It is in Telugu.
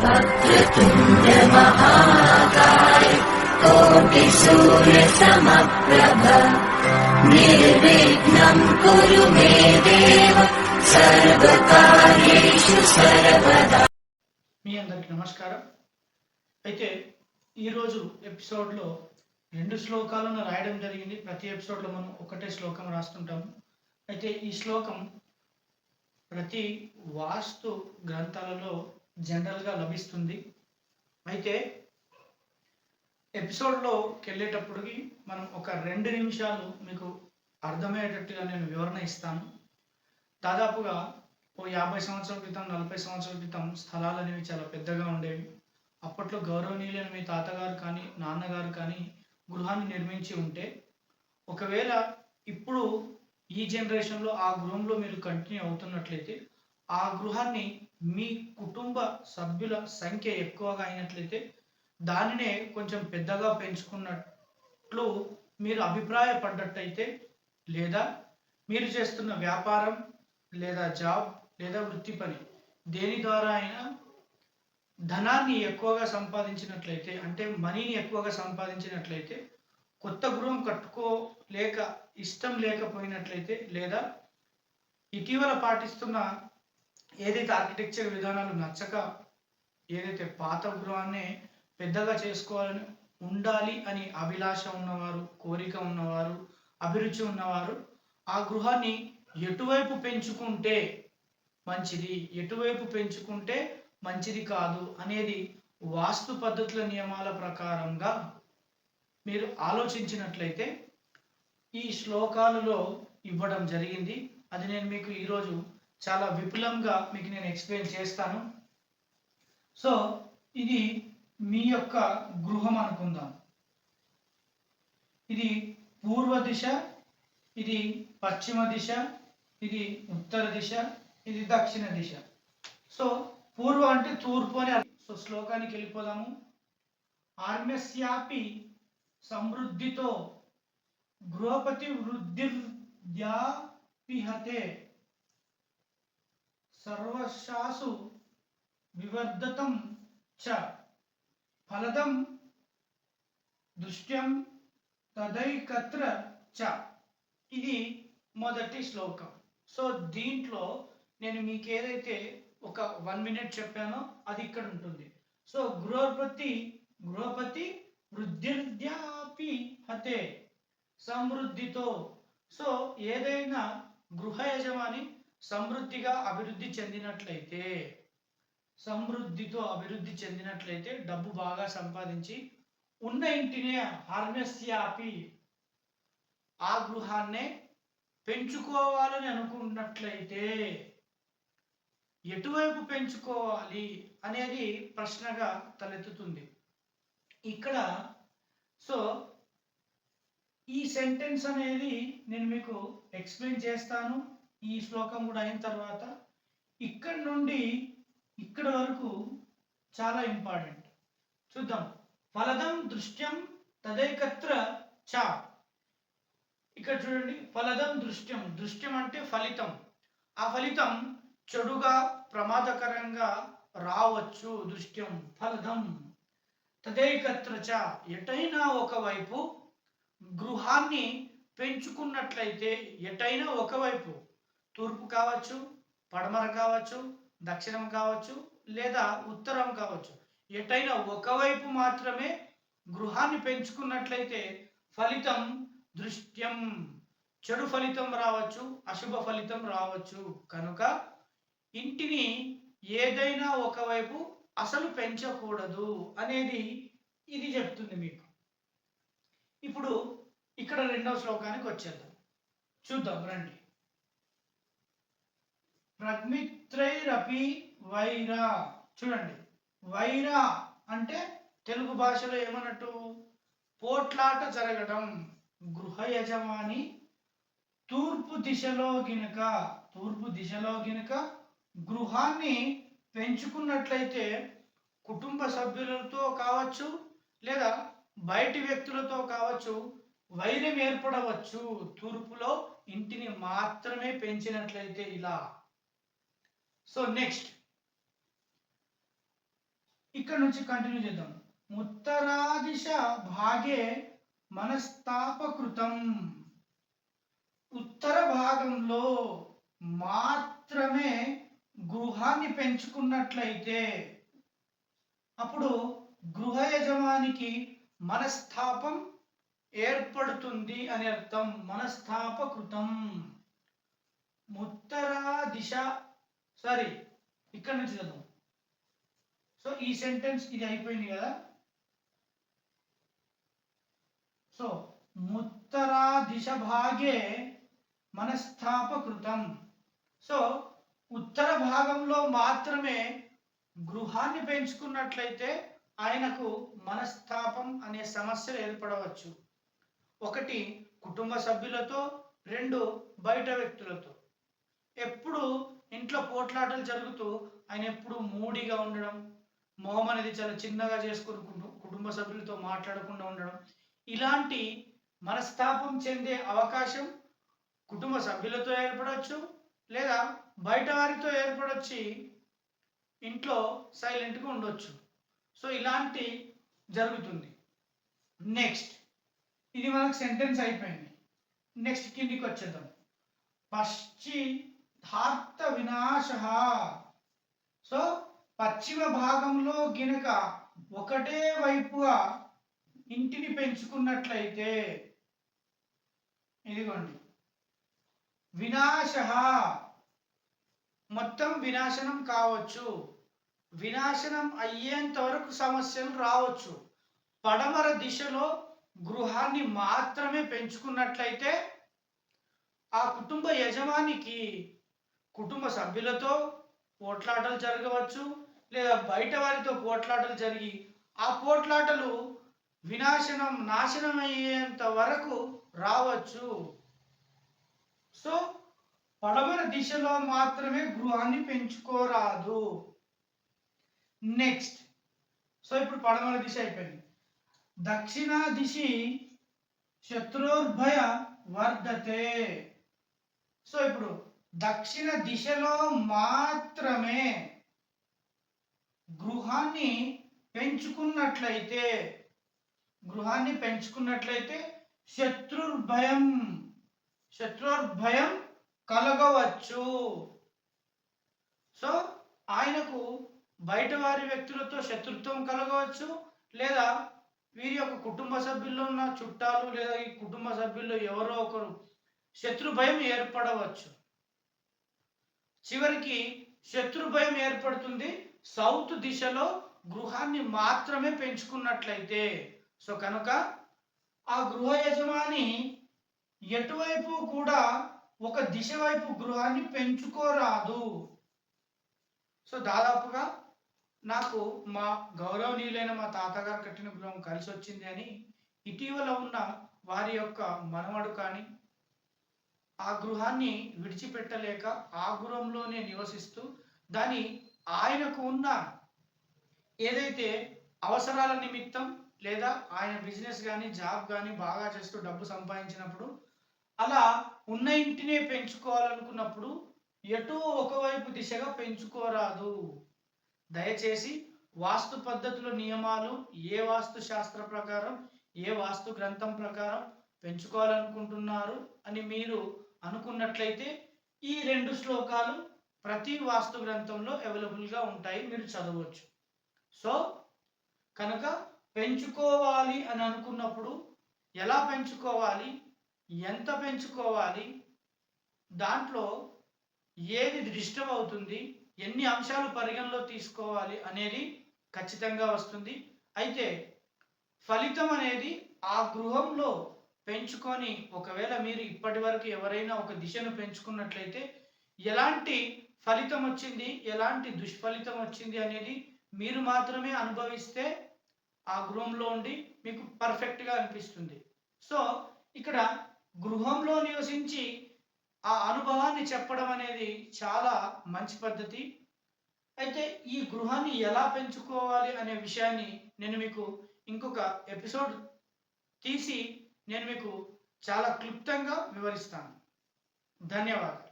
वक्रतुण्ड महाकाय कोटिसूर्यसमप्रभ निर्विघ्नम् कुरु मे देव सर्वकार्येषु सर्वदा మీ అందరికి నమస్కారం అయితే ఈరోజు ఎపిసోడ్లో రెండు శ్లోకాలను రాయడం జరిగింది ప్రతి ఎపిసోడ్లో మనం ఒకటే శ్లోకం రాస్తుంటాము అయితే ఈ శ్లోకం ప్రతి వాస్తు గ్రంథాలలో జనరల్గా లభిస్తుంది. అయితే ఎపిసోడ్లోకి వెళ్ళేటప్పటికి మనం ఒక రెండు నిమిషాలు మీకు అర్థమయ్యేటట్టుగా నేను వివరణ ఇస్తాను. దాదాపుగా ఓ యాభై సంవత్సరాల క్రితం నలభై సంవత్సరాల క్రితం స్థలాలు అనేవి చాలా పెద్దగా ఉండేవి. అప్పట్లో గౌరవనీయులైన మీ తాతగారు కానీ నాన్నగారు కానీ గృహాన్ని నిర్మించి ఉంటే ఒకవేళ ఇప్పుడు ఈ జనరేషన్లో ఆ గృహంలో మీరు కంటిన్యూ అవుతున్నట్లయితే ఆ గృహాన్ని మీ కుటుంబ సభ్యుల సంఖ్య ఎక్కువగా అయినట్లయితే దానినే కొంచెం పెద్దగా పెంచుకున్నట్లు మీరు అభిప్రాయపడ్డట్టయితే లేదా మీరు చేస్తున్న వ్యాపారం లేదా జాబ్ లేదా వృత్తి పని దేని ద్వారా అయినా ధనాన్ని ఎక్కువగా సంపాదించినట్లయితే అంటే మనీని ఎక్కువగా సంపాదించినట్లయితే కొత్త గృహం కట్టుకోలేక ఇష్టం లేకపోయినట్లయితే లేదా ఇటీవల పాటిస్తున్న ఏదైతే ఆర్కిటెక్చర్ విధానాలు నచ్చక ఏదైతే పాత గృహాన్ని పెద్దగా చేసుకోవాలని ఉండాలి అని అభిలాష ఉన్నవారు కోరిక ఉన్నవారు అభిరుచి ఉన్నవారు ఆ గృహాన్ని ఎటువైపు పెంచుకుంటే మంచిది ఎటువైపు పెంచుకుంటే మంచిది కాదు అనేది వాస్తు పద్ధతుల నియమాల ప్రకారంగా మీరు ఆలోచించినట్లయితే ఈ శ్లోకాలలో ఇవ్వడం జరిగింది. అది నేను మీకు ఈరోజు చాలా విపులంగా మీకు నేను ఎక్స్ప్లెయిన్ చేస్తాను. సో ఇది మీ యొక్క గృహం అనుకుందాం. ఇది పూర్వ దిశ ఇది పశ్చిమ దిశ ఇది ఉత్తర దిశ ఇది దక్షిణ దిశ. సో పూర్వ అంటే తూర్పు అని సో శ్లోకానికి వెళ్ళిపోదాము. ఆర్మస్యాపి సమృద్ధితో గృహపతి వృద్ధి వృద్ధిర్యాపిహతే సర్వశాసు వివర్ధతం చ ఫలదం దృష్ట్యం తదైకత్ర చ. ఇది మొదటి శ్లోకం. సో దీంట్లో నేను మీకు ఏదైతే ఒక వన్ మినిట్ చెప్పానో అది ఇక్కడ ఉంటుంది. సో గృహపతి గృహపతి వృద్ధిర్ద్యాపి హతే సమృద్ధితో. సో ఏదైనా గృహ యజమాని సమృద్ధిగా అభివృద్ధి చెందినట్లయితే సమృద్ధితో అభివృద్ధి చెందినట్లయితే డబ్బు బాగా సంపాదించి ఉన్న ఇంటినే హార్నెస్యాపి ఆ గృహాన్నే పెంచుకోవాలని అనుకున్నట్లయితే ఎటువైపు పెంచుకోవాలి అనేది ప్రశ్నగా తలెత్తుతుంది. ఇక్కడ సో ఈ సెంటెన్స్ అనేది నేను మీకు ఎక్స్ప్లెయిన్ చేస్తాను. ఈ శ్లోకం కూడా అయిన తర్వాత ఇక్కడ నుండి ఇక్కడ వరకు చాలా ఇంపార్టెంట్. చూద్దాం. ఫలదం దృశ్యం తదేకత్ర చ. ఇక్కడ చూడండి. ఫలదం దృశ్యం దృశ్యం అంటే ఫలితం. ఆ ఫలితం చెడుగా ప్రమాదకరంగా రావచ్చు దృశ్యం ఫలదం తదేకత్ర చ. ఎటైనా ఒకవైపు గృహాన్ని పెంచుకున్నట్లయితే ఎటైనా ఒకవైపు తూర్పు కావచ్చు పడమర కావచ్చు దక్షిణం కావచ్చు లేదా ఉత్తరం కావచ్చు. ఎటైనా ఒకవైపు మాత్రమే గృహాన్ని పెంచుకున్నట్లయితే ఫలితం దృశ్యం చెడు ఫలితం రావచ్చు అశుభ ఫలితం రావచ్చు. కనుక ఇంటిని ఏదైనా ఒకవైపు అసలు పెంచకూడదు అనేది ఇది చెప్తుంది మీకు. ఇప్పుడు ఇక్కడ రెండవ శ్లోకానికి వచ్చేద్దాం. చూద్దాం రండి. ప్రగ్మిత్రైరపి వైరా. చూడండి. వైరా అంటే తెలుగు భాషలో ఏమన్నట్టు? పోట్లాట జరగడం గృహ యజమాని తూర్పు దిశలో గినక తూర్పు దిశలో గినక గృహాన్ని పెంచుకున్నట్లయితే కుటుంబ సభ్యులతో కావచ్చు లేదా బయటి వ్యక్తులతో కావచ్చు వైరం ఏర్పడవచ్చు. తూర్పులో ఇంటిని మాత్రమే పెంచినట్లయితే ఇలా సో నెక్స్ట్. ఇక్కడ నుంచి కంటిన్యూ చేద్దాం. ఉత్తరాదిశ భాగే మనస్తాపకృతం. ఉత్తర భాగంలో మాత్రమే గృహాన్ని పెంచుకున్నట్లయితే అప్పుడు గృహ యజమానికి మనస్తాపం ఏర్పడుతుంది అని అర్థం. మనస్తాపకృతం. ఉత్తరా దిశ సారీ ఇక్కడ నుంచి చదువు. సో ఈ సెంటెన్స్ ఇది అయిపోయింది కదా? సో ముత్తరా దిశ భాగే మనస్థాపకృతం సో ఉత్తర భాగంలో మాత్రమే గృహాన్ని పెంచుకున్నట్లయితే ఆయనకు మనస్తాపం అనే సమస్యలు ఏర్పడవచ్చు. ఒకటి కుటుంబ సభ్యులతో రెండు బయట వ్యక్తులతో. ఎప్పుడు ఇంట్లో పోట్లాటలు జరుగుతూ ఆయన ఎప్పుడు మూడిగా ఉండడం మొహం అనేది చాలా చిన్నగా చేసుకుని కుటుంబ సభ్యులతో మాట్లాడకుండా ఉండడం ఇలాంటి మనస్తాపం చెందే అవకాశం కుటుంబ సభ్యులతో ఏర్పడవచ్చు లేదా బయట వారితో ఏర్పడొచ్చి ఇంట్లో సైలెంట్గా ఉండొచ్చు. సో ఇలాంటి జరుగుతుంది. నెక్స్ట్ ఇది మనకు సెంటెన్స్ అయిపోయింది. నెక్స్ట్ కిందికి వచ్చేద్దాం ధార్త వినాశ సో పశ్చిమ భాగంలో గినక ఒకటే వైపుగా ఇంటిని పెంచుకున్నట్లయితే ఇదిగోండి. వినాశ. మొత్తం వినాశనం కావచ్చు. వినాశనం అయ్యేంత వరకు సమస్యలు రావచ్చు. పడమర దిశలో గృహాన్ని మాత్రమే పెంచుకున్నట్లయితే ఆ కుటుంబ యజమానికి కుటుంబ సభ్యులతో పోట్లాటలు జరగవచ్చు లేదా బయట వారితో పోట్లాటలు జరిగి ఆ పోట్లాటలు వినాశనం నాశనం అయ్యేంత వరకు రావచ్చు. సో పడమర దిశలో మాత్రమే గృహాన్ని పెంచుకోరాదు. నెక్స్ట్ సో ఇప్పుడు పడమర దిశ అయిపోయింది. దక్షిణ దిశి శత్రుర్భయ వర్ధతే. సో ఇప్పుడు దక్షిణ దిశలో మాత్రమే గృహాన్ని పెంచుకున్నట్లయితే గృహాన్ని పెంచుకున్నట్లయితే శత్రుర్భయం శత్రుర్భయం కలగవచ్చు. సో ఆయనకు బయట వారి వ్యక్తులతో శత్రుత్వం కలగవచ్చు లేదా వీరి యొక్క కుటుంబ సభ్యుల్లో ఉన్న చుట్టాలు లేదా ఈ కుటుంబ సభ్యుల్లో ఎవరో ఒకరు శత్రు భయం ఏర్పడవచ్చు. చివరికి శత్రు భయం ఏర్పడుతుంది. సౌత్ దిశలో గృహాన్ని మాత్రమే పెంచుకున్నట్లయితే. సో కనుక ఆ గృహ యజమాని ఎటువైపు కూడా ఒక దిశ వైపు గృహాన్ని పెంచుకోరాదు. సో దాదాపుగా నాకు మా గౌరవనీయులైన మా తాతగారు కట్టిన గృహం కలిసి వచ్చింది అని ఇటీవల ఉన్న వారి యొక్క మనవడు కానీ ఆ గృహాన్ని విడిచిపెట్టలేక ఆ గృహంలోనే నివసిస్తూ దాని ఆయనకు ఉన్న ఏదైతే అవసరాల నిమిత్తం లేదా ఆయన బిజినెస్ కానీ జాబ్ కానీ బాగా చేస్తూ డబ్బు సంపాదించినప్పుడు అలా ఉన్న ఇంటినే పెంచుకోవాలనుకున్నప్పుడు ఎటో ఒకవైపు దిశగా పెంచుకోరాదు. దయచేసి వాస్తు పద్ధతుల నియమాలు ఏ వాస్తు శాస్త్ర ప్రకారం ఏ వాస్తు గ్రంథం ప్రకారం పెంచుకోవాలనుకుంటున్నారు అని మీరు అనుకున్నట్లయితే ఈ రెండు శ్లోకాలు ప్రతి వాస్తు గ్రంథంలో అవైలబుల్గా ఉంటాయి మీరు చదవచ్చు. సో కనుక పెంచుకోవాలి అని అనుకున్నప్పుడు ఎలా పెంచుకోవాలి ఎంత పెంచుకోవాలి దాంట్లో ఏది డిస్టర్బ్ అవుతుంది ఎన్ని అంశాలు పరిగణలో తీసుకోవాలి అనేది ఖచ్చితంగా వస్తుంది. అయితే ఫలితం అనేది ఆ గృహంలో పెంచుకొని ఒకవేళ మీరు ఇప్పటి వరకు ఎవరైనా ఒక దిశను పెంచుకున్నట్లయితే ఎలాంటి ఫలితం వచ్చింది ఎలాంటి దుష్ఫలితం వచ్చింది అనేది మీరు మాత్రమే అనుభవిస్తే ఆ గృహంలో ఉండి మీకు పర్ఫెక్ట్గా అనిపిస్తుంది. సో ఇక్కడ గృహంలో నివసించి ఆ అనుభవాన్ని చెప్పడం అనేది చాలా మంచి పద్ధతి. అయితే ఈ గృహాన్ని ఎలా పెంచుకోవాలి అనే విషయాన్ని నేను మీకు ఇంకొక ఎపిసోడ్ తీసి నేను మీకు చాలా క్లుప్తంగా వివరిస్తాను. ధన్యవాదాలు.